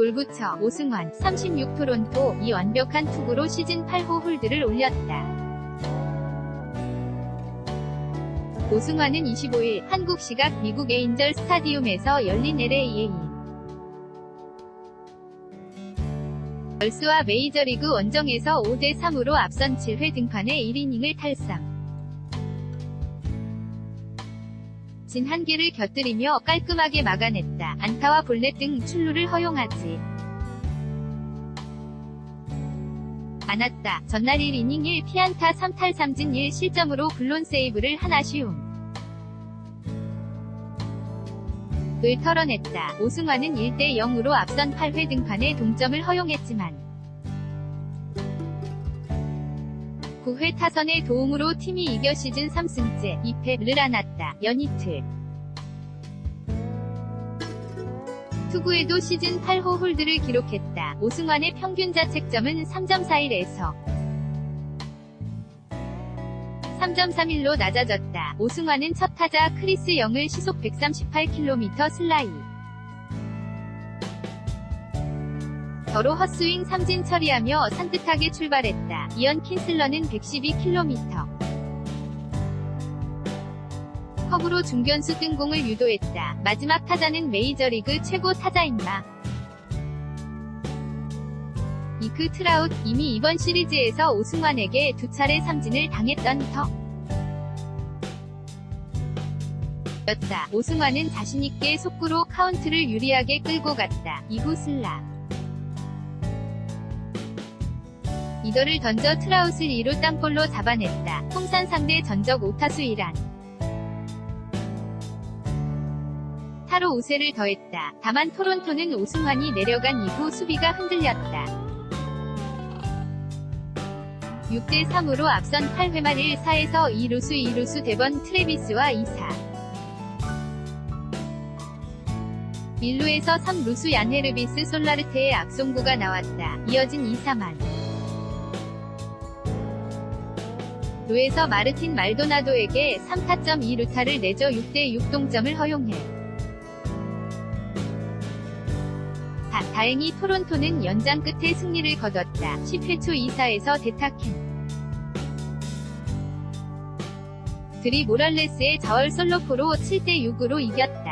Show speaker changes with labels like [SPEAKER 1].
[SPEAKER 1] 돌부처 오승환 36 토론토 이 완벽한 투구로 시즌 8호 홀드를 올렸다. 오승환은 25일 한국 시각 미국 에인절 스타디움에서 열린 LA의 얼스와 메이저리그 원정에서 5대3으로 앞선 7회 등판의 1이닝을 탈삼. 진 한 개를 곁들이며 깔끔하게 막아냈다. 안타와 볼넷 등 출루를 허용하지 않았다. 전날 1이닝 1 피안타 3탈 3진 1 실점으로 블론 세이브를 하나 쉬움. 을 털어냈다. 오승환은 1대 0으로 앞선 8회 등판에 동점을 허용했지만 9회 타선의 도움으로 팀이 이겨 시즌 3승째 2패를 안았다. 연이틀 투구에도 시즌 8호 홀드를 기록했다. 오승환의 평균 자책점은 3.41에서 3.31로 낮아졌다. 오승환은 첫 타자 크리스 영을 시속 138km 슬라이 더로 헛스윙 삼진 처리하며 산뜻하게 출발했다. 이언 킨슬러는 112km 컵으로 중견수 뜬공을 유도했다. 마지막 타자는 메이저리그 최고 타자인마. 이크 트라웃 이미 이번 시리즈에서 오승환에게 두 차례 삼진을 당했던 터. 였다. 오승환은 자신있게 속구로 카운트를 유리하게 끌고 갔다. 이후 슬라. 이더를 던져 트라웃을 2루 땅볼로 잡아냈다. 통산 상대 전적 5타수 1안. 타로 우세를 더했다. 다만 토론토는 오승환이 내려간 이후 수비가 흔들렸다. 6대 3으로 앞선 8회 말 1사에서 2루수 2루수 대번 트레비스와 2사 1루에서 3루수 얀헤르비스 솔라르테의 악송구가 나왔다. 이어진 2사만 루에서 마르틴 말도나도에게 3타점 2루타를 내줘 6대6 동점을 허용해 다, 다행히 토론토는 연장 끝에 승리를 거뒀다. 10회 초 2사에서 데타켄 드리 모랄레스의 저얼 솔로포로 7대6으로 이겼다.